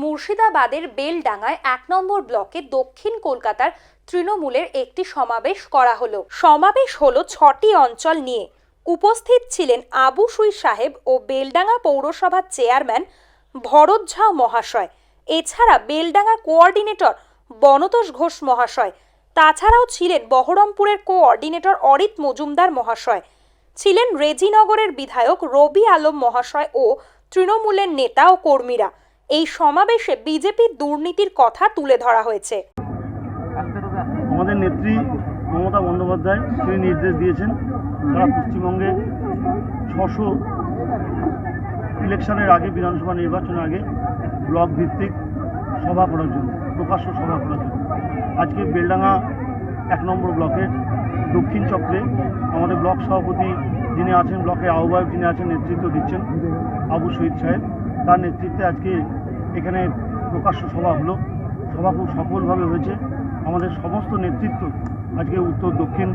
মুর্শিদাবাদের বেলডাঙ্গায় এক নম্বর ব্লকে দক্ষিণ কলকাতার তৃণমূলের একটি সমাবেশ করা হলো। সমাবেশ হলো ছটি অঞ্চল নিয়ে। উপস্থিত ছিলেন আবু সুই সাহেব ও বেলডাঙ্গা পৌরসভার চেয়ারম্যান ভরত ঝা মহাশয়। এছাড়া বেলডাঙ্গার কোঅর্ডিনেটর বনতোষ ঘোষ মহাশয়। তাছাড়াও ছিলেন বহরমপুরের কোঅর্ডিনেটর অরিত মজুমদার মহাশয়। ছিলেন রেজিনগরের বিধায়ক রবি আলম মহাশয় ও তৃণমূলের নেতা ও কর্মীরা। এই সমাবেশে বিজেপির দুর্নীতির কথা তুলে ধরা হয়েছে। আমাদের নেত্রী মমতা বন্দ্যোপাধ্যায়, তিনি নির্দেশ দিয়েছেন সারা পশ্চিমবঙ্গে ছশো ইলেকশনের আগে, বিধানসভা নির্বাচনের আগে ব্লক ভিত্তিক সভা করার জন্য, প্রকাশ্য সভা করার জন্য। আজকে বেলডাঙ্গা এক নম্বর ব্লকের দক্ষিণ চক্রে আমাদের ব্লক সভাপতি যিনি আছেন, ব্লকের আহ্বায়ক যিনি আছেন, নেতৃত্ব দিচ্ছেন আবু শহীদ সাহেব, তার নেতৃত্বে আজকে এখানে প্রকাশ্য সভা হলো। সভা খুব সফলভাবে হয়েছে। আমাদের সমস্ত নেতৃত্ব আজকে উত্তর, দক্ষিণ,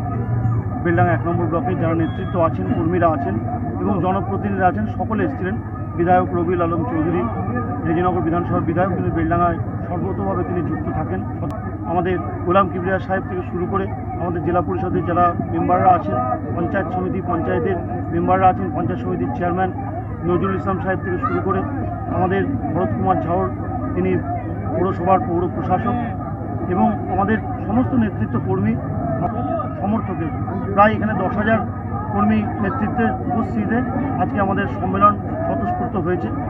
বেলডাঙ্গা এক নম্বর ব্লকে যারা নেতৃত্ব আছেন, কর্মীরা আছেন এবং জনপ্রতিনিধিরা আছেন, সকলে এসেছিলেন। বিধায়ক রবিউল আলম চৌধুরী, রেজিনগর বিধানসভার বিধায়ক তিনি বেলডাঙ্গায় সর্বতভাবে তিনি যুক্ত থাকেন। আমাদের গোলাম কিবরিয়া সাহেব থেকে শুরু করে আমাদের জেলা পরিষদের যারা মেম্বাররা আছেন, পঞ্চায়েত সমিতি পঞ্চায়েতের মেম্বাররা আছেন, পঞ্চায়েত সমিতির চেয়ারম্যান নজরুল ইসলাম সাহেব থেকে শুরু করে আমাদের ভরত কুমার ঝাউর, তিনি পৌরসভার পৌর প্রশাসক এবং আমাদের সমস্ত নেতৃত্ব কর্মী, সমর্থকের। প্রায় এখানে দশ হাজার কর্মী নেতৃত্বের উপস্থিতিতে আজকে আমাদের সম্মেলন স্বতঃস্ফূর্ত হয়েছে।